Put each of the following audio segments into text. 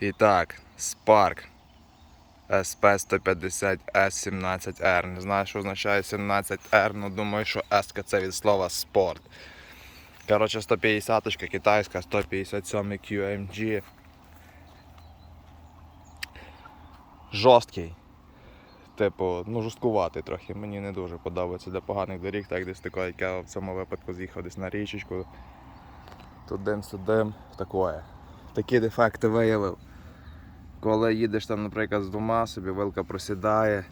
І так, Spark SP150S17R. Не знаю, що означає 17R, але думаю, що S це від слова спорт. Коротше, 150 китайська, 157 QMG. Жорсткий. Типу, ну жорсткуватий трохи. Мені не дуже подобається для поганих доріг, так десь таке, як я в цьому випадку з'їхав десь на річечку. Тудим-сюдим, такое. Такі дефекти виявив. Коли їдеш там, наприклад, з двома собі, вилка просідає,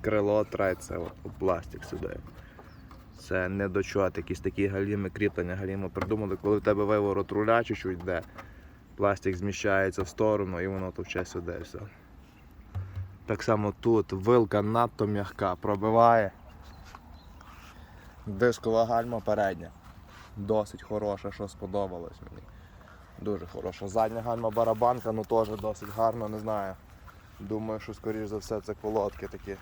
крило треться у пластик сюди. Це не дочот, якісь такі галіми кріплення, галіми придумали, коли в тебе виворот руля чуть-чуть йде, пластик зміщається в сторону і воно товче сюди все. Так само тут вилка надто м'яка, пробиває. Дискова гальма передня. Досить хороша, що сподобалось мені. Дуже хороша. Задня гальма барабанка, ну теж досить гарно, не знаю. Думаю, що скоріш за все це колодки такі.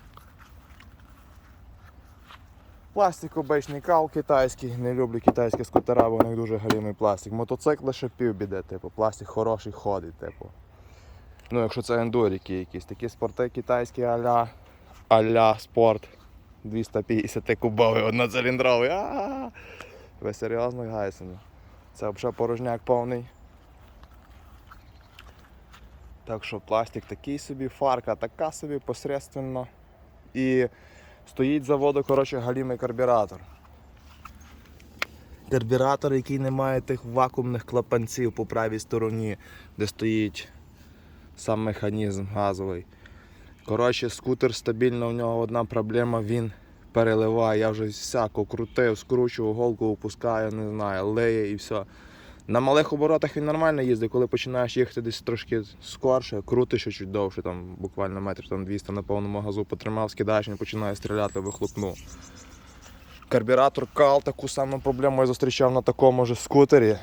Пластик обичний кал китайський, не люблю китайські скутера, бо у них дуже галімий пластик. Мотоцикл ще півбіде, типу, пластик хороший ходить, типу. Ну, якщо це ендуріки якісь, такі спорти китайські аля, аля спорт 250 кубовий, одноциліндровий. А-а-а! Ви серйозно гайсені? Це взагалі порожняк повний. Так що пластик такий собі, фарка така собі посередственно. І стоїть заводу, коротше, галімий карбюратор. Карбюратор, який не має тих вакуумних клапанців по правій стороні, де стоїть сам механізм газовий. Коротше, скутер стабільно, у нього одна проблема, він переливає. Я вже всяко крутив, скручував, голку опускаю, не знаю, леє і все. На малих оборотах він нормально їздить, коли починаєш їхати десь трошки скорше, крутиш чуть довше, там буквально метр там 200 на повному газу потримав, скидаєш, він починає стріляти, вихлопну. Карбюратор кал, таку саму проблему я зустрічав на такому ж скутері.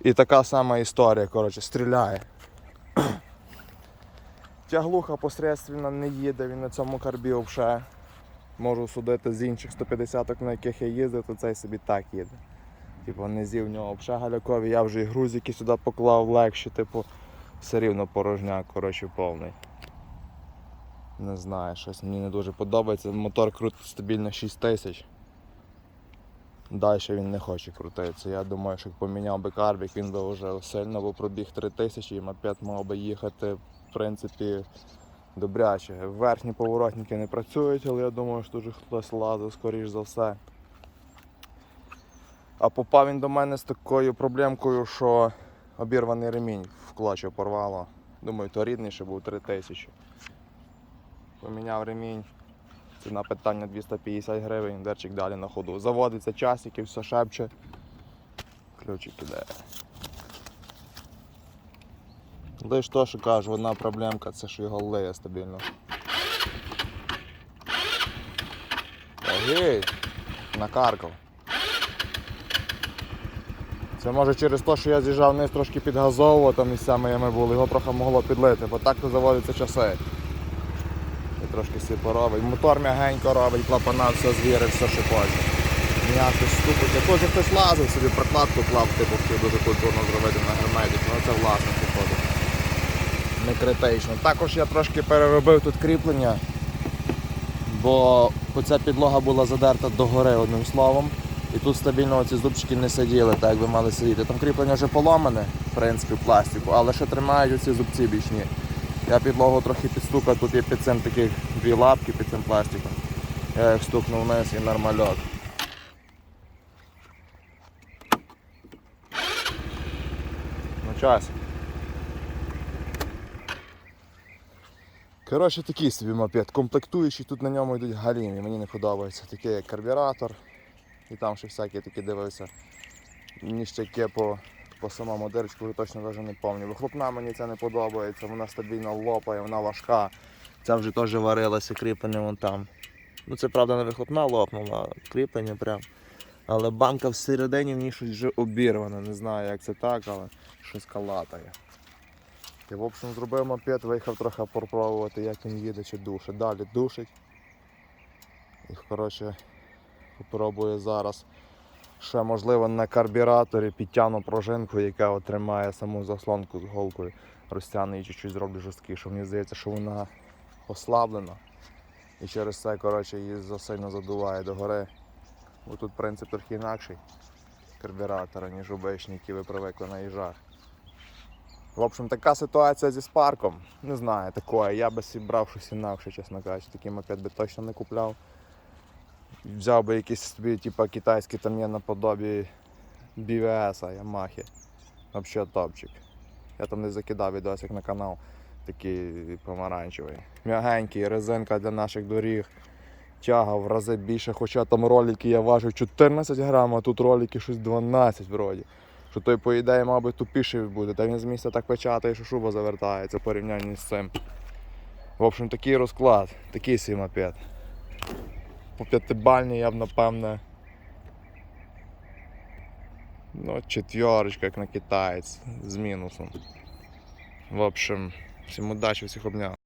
І така сама історія, коротше, стріляє. Тяглуха посередственно не їде, він на цьому карбі взагалі. Можу судити з інших 150-ок, на яких я їздив, то цей собі так їде. Типу, низі в нього галякові, я вже і грузики сюди поклав легші, типу, все рівно порожняк, коротше, повний. Не знаю, щось мені не дуже подобається. Мотор крутить стабільно 6 тисяч. Далі він не хоче крутитися. Я думаю, що поміняв би карбік, він би вже сильно би пробіг 3 тисячі і мопед мав би їхати, в принципі, добряче. Верхні поворотники не працюють, але я думаю, що дуже хтось лазив, скоріш за все. А попав він до мене з такою проблемкою, що обірваний ремінь в клочі порвало. Думаю, то рідний ще був 3 тисячі. Поміняв ремінь. Ціна питання 250 гривень, дерчик далі на ходу. Заводиться часики, все шепче. Ключик іде. Лиш то, що кажу, одна проблемка, це що його леє стабільно. Гей! Накаркав. Це може через те, що я з'їжджав вниз трошки підгазовував, там місцями ями були, його трохи могло підлити, бо так то заводиться часи. І трошки сипоровий. Мотор м'ягенько робить, клапана, все звірить, все що хоче. Ніяких ступить. Якось хтось лазив, собі прокладку клав, типу хотів дуже культурно зробити на герметик, ну це власне походу. Не критично. Також я трошки переробив тут кріплення, бо оця підлога була задерта догори одним словом. І тут стабільно ці зубчики не сиділи, так як би мали сидіти. Там кріплення вже поламане, в принципі, пластику, але ще тримають оці зубці бічні. Я підлогу трохи підстукав, тут є під цим таких дві лапки під цим пластиком. Я їх стукнув вниз і нормальок. Ну час. Коротше, такий собі мопед. Комплектуючий, тут на ньому йдуть галімі, мені не подобається. Такий як карбюратор. І там ще всякі такі дивився. Ніщаки по, по самому дирочку вже точно навіть не пам'ятаю. Вихлопна мені це не подобається, вона стабільно лопає, вона важка. Ця вже теж варилася, кріплення вон там. Ну це правда не вихлопна лопнула, кріплення прям. Але банка всередині в ній щось вже обірвана. Не знаю як це так, але щось калатає. Я в общем зробив мопед, виїхав трохи попробувати, як він їде чи душить. Далі душить. І коротше попробую зараз Ще можливо на карбюраторі підтягну пружинку, яка от тримає саму заслонку з голкою. Розтягну її чуть-чуть зроблю жорсткіше. Мені здається, що вона ослаблена. І через це коротше, її засильно задуває догори. Бо тут принцип трохи інакший карбюратора, ніж обичні, які ви привикли на їжах. В общем, така ситуація зі спарком. Не знаю, такое. Я би брав щось інакше, чесно кажучи. Такий мопед би точно не купляв. Взяв би якийсь собі, типа китайський там є наподобі BVS, Ямахи. Взагалі топчик. Я там не закидав відосик на канал. Такий помаранчевий. М'ягенький, резинка для наших доріг. Тяга в рази більше, хоча там ролики я важив 14 грам, а тут ролики щось 12 вроді. Що той, по ідеї, мабуть, тупіший буде. Та він з місця так печатає, що шуба завертається в порівнянні з цим. В общем, такий розклад, такий свій мопед. По п'ятибальні я б напевне. Ну, четверочка, як на китаєць, з мінусом. В общем, всім удачі, всіх обняв.